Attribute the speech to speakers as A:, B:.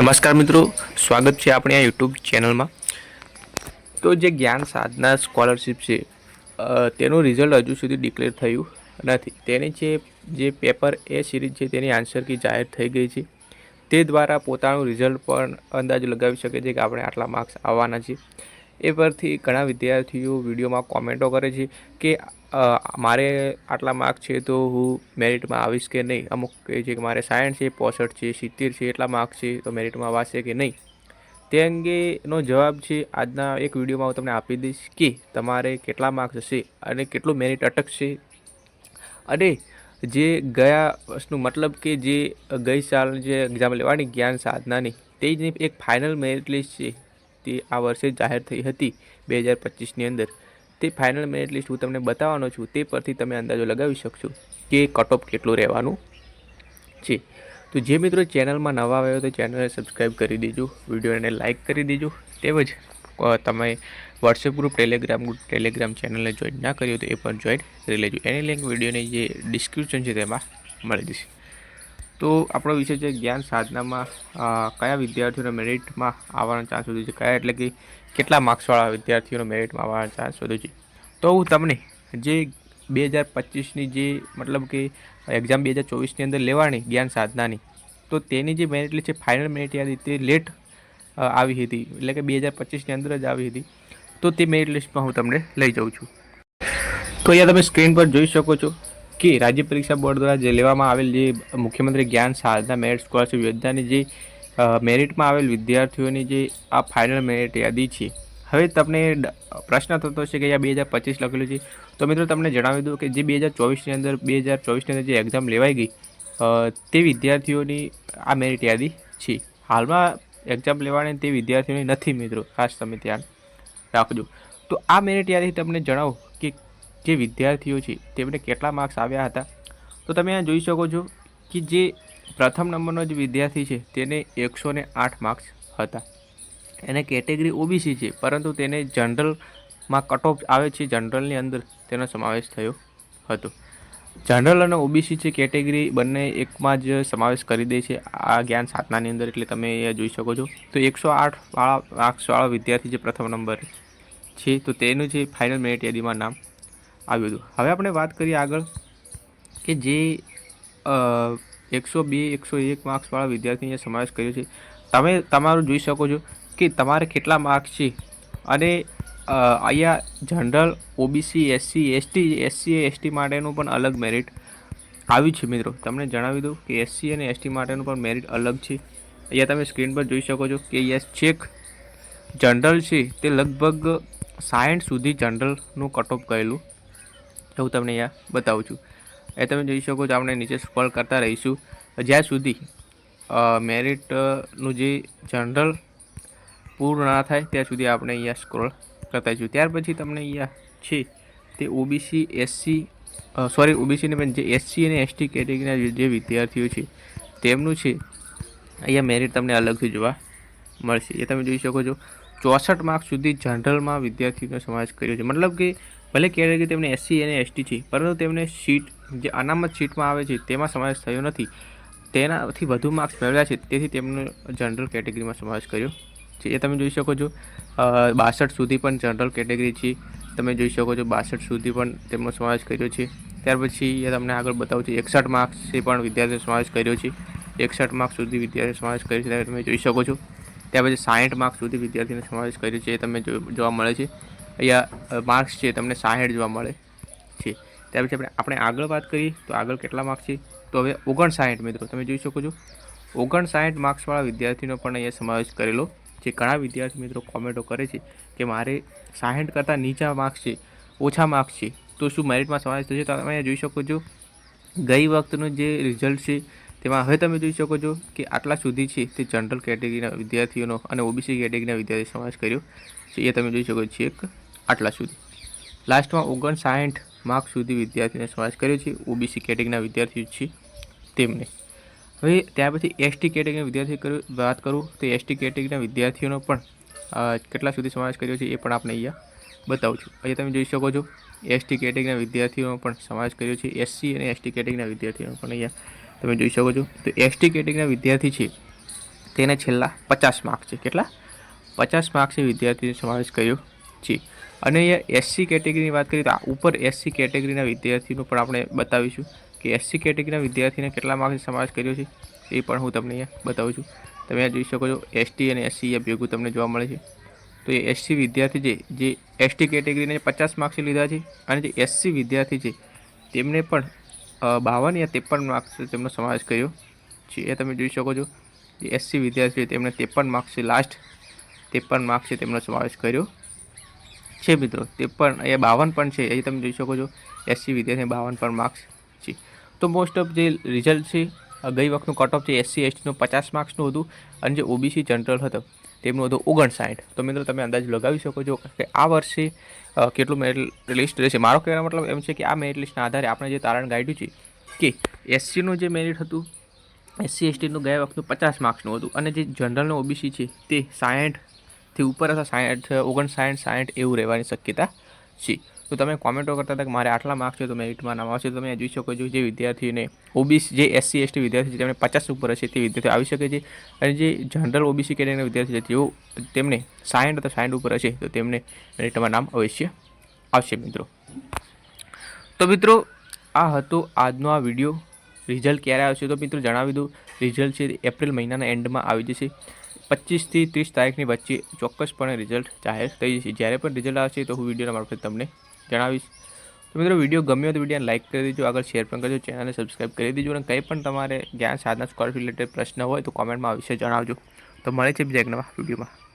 A: નમસ્કાર મિત્રો, સ્વાગત છે આપણી આ યુટ્યુબ ચેનલમાં તો જે જ્ઞાન સાધના સ્કોલરશિપ છે તેનું રિઝલ્ટ હજુ સુધી ડિક્લેર થયું નથી. તેની જે જે પેપર એ સિરીઝ છે, તેની આન્સર કી જાહેર થઈ ગઈ છે. તે દ્વારા પોતાનું રિઝલ્ટ પણ અંદાજ લગાવી શકે છે કે આપણે આટલા માર્ક્સ આવવાના છે એ પરથી ઘણા વિદ્યાર્થીઓ વિડીયોમાં કોમેન્ટો કરે છે કે મારે આટલા માર્ક છે તો હું મેરિટમાં આવીશ કે નહીં? અમુક કહે છે કે મારે સાયન્સ છે, પોસઠ છે, સિત્તેર છે, એટલા માર્ક છે, તો મેરિટમાં અવાશે કે નહીં? તે અંગેનો જવાબ છે, આજના એક વિડીયોમાં હું તમને આપી દઈશ કે તમારે કેટલા માર્ક્સ હશે અને કેટલું મેરિટ અટકશે. અને જે ગયા વર્ષનું મતલબ કે જે ગઈ સાલ જે એક્ઝામ લેવાની, જ્ઞાન સાધનાની તે જ એક ફાઇનલ મેરિટ લિસ્ટ છે. તે આ વર્ષે જાહેર થઈ હતી, બે હજાર પચીસની અંદર. તે ફાઇનલ મેરિટ લિસ્ટ હું તમને બતાવવાનો છું, તે પરથી તમે અંદાજો લગાવી શકશો કે કટ ઓફ કેટલું રહેવાનું છે. તો જે મિત્રો ચેનલમાં નવા આવ્યો તો ચેનલને સબસ્ક્રાઈબ કરી દેજો, વિડીયોને લાઇક કરી દેજો, તેમજ તમે WhatsApp group Telegram group Telegram ચેનલને જોઈન ના કરી હોય તો એ પણ જોઈન કરી લેજો. એની લિંક વિડીયોની જે ડિસ્ક્રિપ્શન છે તેમાં મળી જશે. તો આપણો વિષય છે જ્ઞાન સાધનામાં કયા વિદ્યાર્થીઓને મેરિટમાં આવવાનો ચાન્સ વધુ છે? કયા એટલે કે કેટલા માર્ક્સવાળા વિદ્યાર્થીઓનો મેરિટમાં આવવાનો ચાન્સ વધુ છે? તો હું તમને જે બે હજાર પચીસની જે મતલબ કે એક્ઝામ બે હજાર ચોવીસની અંદર લેવાની જ્ઞાન સાધનાની, તો તેની જે મેરિટ લિસ્ટ છે ફાઇનલ મેરિટ યાદી તે લેટ આવી હતી. એટલે કે બે હજાર પચીસની અંદર જ આવી હતી. તો તે મેરિટ લિસ્ટમાં હું તમને લઈ જાઉં છું. તો અહીંયા તમે સ્ક્રીન પર જોઈ શકો છો. કે રાજ્ય પરીક્ષા બોર્ડ દ્વારા જે લેવામાં આવેલ જે મુખ્યમંત્રી જ્ઞાન સાધના મેરિટ સ્કોલરશિપ યોજનાની જે મેરિટમાં આવેલ વિદ્યાર્થીઓની જે આ ફાઇનલ મેરિટ યાદી છે. હવે તમને પ્રશ્ન થતો હશે કે આ બે હજાર પચીસ લખેલું છે. તો મિત્રો તમને જણાવી દઉં કે જે બે હજાર ચોવીસની અંદર, બે હજાર ચોવીસની અંદર જે એક્ઝામ લેવાઈ ગઈ તે વિદ્યાર્થીઓની આ મેરિટ યાદી છે. હાલમાં એક્ઝામ લેવાની તે વિદ્યાર્થીઓની નથી મિત્રો. ખાસ તમે ધ્યાન રાખજો. તો આ મેરિટ યાદી તમને જણાવો જે વિદ્યાર્થીઓ છે, તેમને કેટલા માર્ક્સ આવ્યા હતા? તો તમે આ જોઈ શકો છો કે જે પ્રથમ નંબરનો જે વિદ્યાર્થી છે, તેને એકસો આઠ માર્ક્સ હતા. એને કેટેગરી ઓબીસી છે, પરંતુ તેને જનરલમાં કટ ઓફ આવે છે જનરલની અંદર તેનો સમાવેશ થયો હતો. જનરલ અને ઓબીસી છે કેટેગરી બંને એકમાં જ સમાવેશ કરી દે છે, આ જ્ઞાન સાધનાની અંદર, એટલે તમે એ જોઈ શકો છો. તો એકસો આઠવાળા માર્ક્સવાળા વિદ્યાર્થી જે પ્રથમ નંબર છે, તો તેનું જે ફાઇનલ મેરિટ યાદીમાં નામ આવ્યું હતું. હવે આપણે વાત કરીએ આગળ કે જે એકસો બે, એકસો એક માર્ક્સવાળા વિદ્યાર્થીને સમાવેશ કર્યો છે. તમે તમારું જોઈ શકો છો કે તમારે કેટલા માર્ક્સ છે અને અહીંયા general OBC SC ST SC ST માટેનું પણ અલગ મેરિટ આવ્યું છે મિત્રો. તમને જણાવી દઉં કે એસસી અને એસટી માટેનું પણ મેરિટ અલગ છે. અહીંયા તમે સ્ક્રીન પર જોઈ શકો છો કે યસ ચેક જનરલ છે તે લગભગ સાયન્સ સુધી જનરલનું કટ ઓફ ગયેલું હું તમને અહીંયા બતાવું છું. એ તમે જોઈ શકો છો આપણે નીચે સ્ક્રોલ કરતા રહીશું. જ્યાં સુધી મેરિટનું જે જનરલ પૂર્ણ ના થાય, ત્યાં સુધી આપણે અહીંયા સ્ક્રોલ કરતા જઈશું ત્યાર પછી તમને અહીંયા છે તે ઓબીસી, એસસી સોરી, ઓબીસીને પણ જે એસસી અને એસટી કેટેગરીના જે વિદ્યાર્થીઓ છે, તેમનું છે, અહીંયા મેરિટ તમને અલગથી જોવા મળશે. એ તમે જોઈ શકો છો, ચોસઠ માર્ક સુધી જનરલમાં વિદ્યાર્થીઓનો સમાવેશ કર્યો છે. મતલબ કે ભલે કેટેગરી તેમને એસસી અને એસટી છે, પરંતુ તેમને સીટ જે અનામત સીટમાં આવે છે, તેમાં સમાવેશ થયો નથી. તેનાથી વધુ માર્ક્સ મેળવ્યા છે, તેથી તેમનો જનરલ કેટેગરીમાં સમાવેશ કર્યો છે. એ તમે જોઈ શકો છો બાસઠ સુધી પણ જનરલ કેટેગરી છે. તમે જોઈ શકો છો, બાસઠ સુધી પણ તેમનો સમાવેશ કર્યો છે. ત્યાર પછી એ તમને આગળ બતાવું છું, એકસઠ માર્ક્સે પણ વિદ્યાર્થીઓ સમાવેશ કર્યો છે. એકસઠ માર્ક્સ સુધી વિદ્યાર્થીઓ સમાવેશ કર્યો છે, તમે જોઈ શકો છો. ત્યાર પછી સાહીઠ માર્ક્સ સુધી વિદ્યાર્થીનો સમાવેશ કર્યો છે, એ તમે જોવા મળે છે. અહીંયા માર્ક્સ છે તમને સાહીઠ જોવા મળે. છે ત્યાર પછી આપણે આપણે આગળ વાત કરીએ તો આગળ કેટલા માર્ક્સ છે? તો હવે ઓગણસાઠ મિત્રો, તમે જોઈ શકો છો. ઓગણસાઠ માર્ક્સવાળા વિદ્યાર્થીનો પણ અહીંયા સમાવેશ કરેલો, જે ઘણા વિદ્યાર્થી મિત્રો કોમેન્ટો કરે છે કે મારે સાહીઠ કરતાં નીચા માર્ક્સ છે, ઓછા માર્ક્સ છે. તો શું મેરિટમાં સમાવેશ થશે? તો તમે અહીંયા જોઈ શકો છો. ગઈ વખતનું જે રિઝલ્ટ છે, તેમાં હવે તમે જોઈ શકો છો કે આટલા સુધી છે તે જનરલ કેટેગરીના વિદ્યાર્થીઓનો અને ઓબીસી કેટેગરીના વિદ્યાર્થીઓ સમાવેશ કર્યો. છે એ તમે જોઈ શકો છો, એક આટલા સુધી લાસ્ટમાં ઓગણસાઠ માર્ક સુધી વિદ્યાર્થીઓને સમાવેશ કર્યો છે. ઓબીસી કેટેગરીના વિદ્યાર્થીઓ છે તેમને. હવે ત્યાર પછી એસટી કેટેગરીના વિદ્યાર્થી વાત કરું તો એસટી કેટેગરીના વિદ્યાર્થીઓનો પણ કેટલા સુધી સમાવેશ કર્યો છે એ પણ આપણે અહીંયા બતાવું છું. અહીંયા તમે જોઈ શકો છો, એસટી કેટેગરીના વિદ્યાર્થીઓનો પણ સમાવેશ કર્યો છે. એસસી અને એસટી કેટેગરીના વિદ્યાર્થીઓનો પણ અહીંયા તમે જોઈ શકો છો. તો એસટી કેટેગરીના વિદ્યાર્થી છે તેને છેલ્લા પચાસ માર્ક છે. કેટલા? પચાસ માર્ક્સે વિદ્યાર્થીનો સમાવેશ કર્યો છે. અને અહીંયા એસસી કેટેગરીની વાત કરીએ તો ઉપર એસસી કેટેગરીના વિદ્યાર્થીનું પણ આપણે બતાવીશું કે એસસી કેટેગરીના વિદ્યાર્થીને કેટલા માર્ક્સ સમાવેશ કર્યો છે, એ પણ હું તમને અહીંયા બતાવું છું. તમે અહીંયા જોઈ શકો છો એસટી અને એસસી એ ભેગું તમને જોવા મળે છે. તો એ એસસી વિદ્યાર્થી છે જે એસટી કેટેગરીને પચાસ માર્ક્સ લીધા છે અને જે એસસી વિદ્યાર્થી છે, તેમને પણ બાવન યા ત્રેપન માર્ક્સ તેમનો સમાવેશ કર્યો છે. એ તમે જોઈ શકો છો, જે એસસી વિદ્યાર્થી છે, તેમને ત્રેપન માર્ક્સ લાસ્ટ ત્રેપન માર્ક્સે તેમનો સમાવેશ કર્યો છે મિત્રો, તે પણ એ બાવન પણ છે. એ તમે જોઈ શકો છો એસસી વિદ્યાર્થી બાવન પણ માર્ક્સ છે. તો મોસ્ટ ઓફ જે રિઝલ્ટ છે ગઈ વખતનું કટ ઓફ છે એસસી એસટીનું પચાસ માર્ક્સનું હતું અને જે ઓબીસી જનરલ હતો, તેમનું હતું ઓગણસાઠ. તો મિત્રો, તમે અંદાજ લગાવી શકો છો કે આ વર્ષે કેટલું મેરિટ લિસ્ટ રહેશે મારો કહેવાનો મતલબ એમ છે કે આ મેરિટ લિસ્ટના આધારે આપણે જે તારણ કાઢ્યું છે કે એસસીનું જે મેરિટ હતું એસસી એસટીનું ગયા વખતનું પચાસ માર્ક્સનું હતું અને જે જનરલનું ઓબીસી છે તે સાઠથી ઉપર અથવા સાઠ ઓગણસાઠ સાઠ એવું રહેવાની શક્યતા છે. તો તમે કોમેન્ટો કરતા હતા કે મારે આટલા માર્ક્સ છે તો મેરિટમાં નામ આવશે તમે જોઈ શકો છો જે વિદ્યાર્થીઓને ઓબીસી જે એસસી એસટી વિદ્યાર્થી છે તેમણે પચાસ ઉપર હશે તે વિદ્યાર્થીઓ આવી શકે છે. અને જે જનરલ ઓબીસી કેટેગરીના વિદ્યાર્થી છે, તેઓ તેમને સાઠ અથવા સાઠ ઉપર હશે તો તેમને મેરિટમાં નામ અવશ્ય આવશે મિત્રો. તો મિત્રો, આ હતો આજનો આ વીડિયો રિઝલ્ટ ક્યારે આવશે તો મિત્રો જણાવી દઉં રિઝલ્ટ છે એપ્રિલ મહિનાના એન્ડમાં આવી જશે. પચીસથી ત્રીસ તારીખની વચ્ચે ચોક્કસપણે રિઝલ્ટ જાહેર થઈ જશે. જ્યારે પણ રિઝલ્ટ આવશે તો હું વિડીયોના મારફતે તમને જણાવીશ. તો મિત્રો, વીડિયો ગમ્યો તો વિડીયોને લાઇક કરી દેજો, આગળ શેર પણ કરજો ચેનલને સબસ્ક્રાઈબ કરી દેજો અને કંઈ પણ તમારે જ્ઞાન સાધના સ્કોલરશીપ રિલેટેડ પ્રશ્ન હોય તો કોમેન્ટમાં વિશે જણાવજો. તો મળે છે બીજા એક નવા વિડીયોમાં.